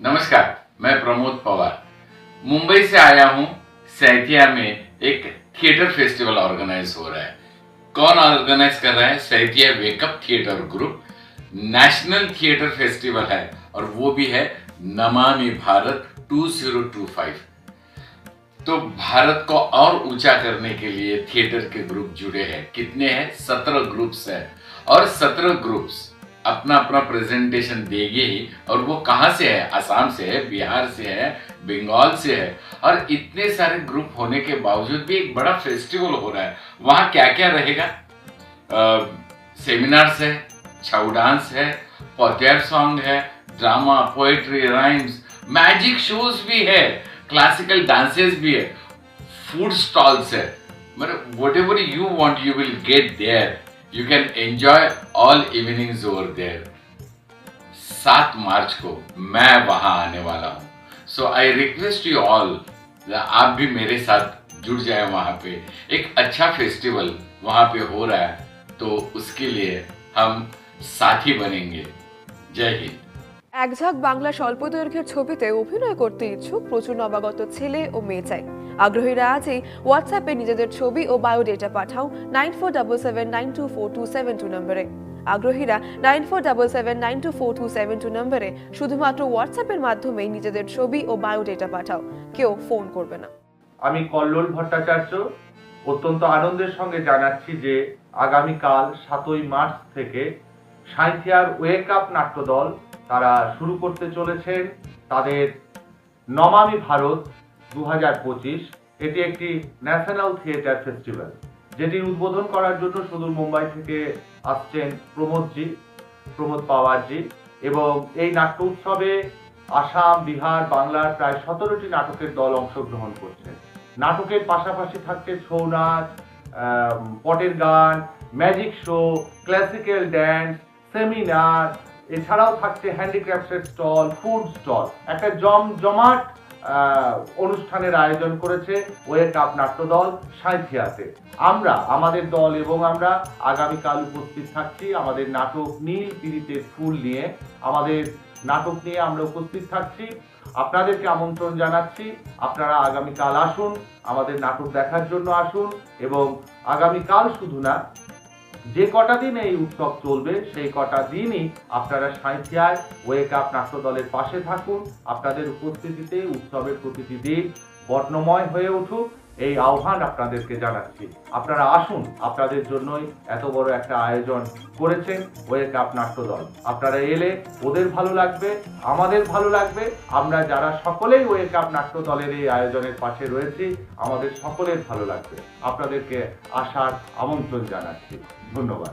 नमस्कार, मैं प्रमोद पवार। मुंबई से आया हूँ सैतिया में एक थिएटर फेस्टिवल ऑर्गेनाइज हो रहा है। कौन ऑर्गेनाइज कर रहा है? Sainthia wake up theatre group national theatre festival है और वो भी है नमामि भारत 2025 तो भारत को और ऊँचा करने के लिए थिएटर के ग्रुप जुड़े हैं। कितने हैं? सत्रह ग्रुप्स हैं। और सत्रह ग्रुप्स अपना अपना प्रेजेंटेशन देंगे ही, और वो कहाँ से है? आसाम से है, बिहार से है, बंगाल से है। और इतने सारे ग्रुप होने के बावजूद भी एक बड़ा फेस्टिवल हो रहा है। वहाँ क्या क्या रहेगा सेमिनार्स है छऊ डांस है पोतेर सॉन्ग है drama poetry rhymes magic shows भी है क्लासिकल डांसेस भी है फ़ूड स्टॉल्स है। मतलब whatever you want you will get there you can enjoy all evenings over there सात मार्च को मैं वहां आने वाला हूं so I request you all आप भी मेरे साथ जुड़ जाए वहां पे एक अच्छा फेस्टिवल वहां पे हो रहा है तो उसके लिए हम साथी बनेंगे जय हिंद একঝাঁক বাংলা স্বল্প দৈর্ঘ্যের ছবিতে অভিনয় করতে ইচ্ছুক প্রচুর নবাগত ছেলে ও মেয়ে চাই আগ্রহীরা আজই হোয়াটসঅ্যাপে নিজেদের ছবি ও বায়োডেটা পাঠাও নাইন ফোর নম্বরে। আগ্রহীরা নাইন ফোর নম্বরে শুধুমাত্র হোয়াটসঅ্যাপের মাধ্যমেই নিজেদের ছবি ও বায়োডেটা পাঠাও, কেউ ফোন করবে না। আমি কল্লোল ভট্টাচার্য, অত্যন্ত আনন্দের সঙ্গে জানাচ্ছি যে আগামীকাল সাতই মার্চ থেকে সাঁথিয়ার ওয়েক আপ নাট্যদল তারা শুরু করতে চলেছেন। তাদের নমামি ভারত দু হাজার পঁচিশ এটি একটি ন্যাশনাল থিয়েটার ফেস্টিভ্যাল যেটির উদ্বোধন করার জন্য সুদূর মুম্বাই থেকে আসছেন প্রমোদজি প্রমোদ পাওয়ারজি এবং এই নাট্য উৎসবে আসাম বিহার বাংলার প্রায় সতেরোটি নাটকের দল অংশগ্রহণ করছে নাটকের পাশাপাশি থাকছে ছৌ নাচ পটের গান magic show classical dance seminar এছাড়াও থাকছে হ্যান্ডিক্রাফটের স্টল ফুড স্টল একটা জমজমাট আহ, অনুষ্ঠানের আয়োজন করেছে ওয়েক আপ নাট্যদল সাঁথিয়াতে। আমরা, আমাদের দল এবং আমরা আগামীকাল উপস্থিত থাকছি। আমাদের নাটক নীল পিড়িতে ফুল নিয়ে, আমাদের নাটক নিয়ে আমরা উপস্থিত থাকছি। আপনাদেরকে আমন্ত্রণ জানাচ্ছি। আপনারা আগামীকাল আসুন, আমাদের নাটক দেখার জন্য আসুন এবং আগামীকাল শুধু না যে কটা দিন এই উৎসব চলবে, সেই কটা দিনই আপনারা সাঁথিয়ায় ওয়েক আপ নাট্য দলের পাশে থাকুন। আপনাদের উপস্থিতিতে উৎসবের প্রতিটি দিন বর্ণময় হয়ে উঠুক। এই আহ্বান আপনাদেরকে জানাচ্ছি। আপনারা আসুন, আপনাদের জন্যই এত বড় একটা আয়োজন করেছেন ওয়েক আপ নাট্য দল আপনারা এলে ওদের ভালো লাগবে, আমাদের ভালো লাগবে। আমরা যারা সকলেই ওয়েক আপ নাট্য দলের এই আয়োজনের পাশে রয়েছি, আমাদের সকলের ভালো লাগবে। আপনাদেরকে আসার আমন্ত্রণ জানাচ্ছি। ধন্যবাদ।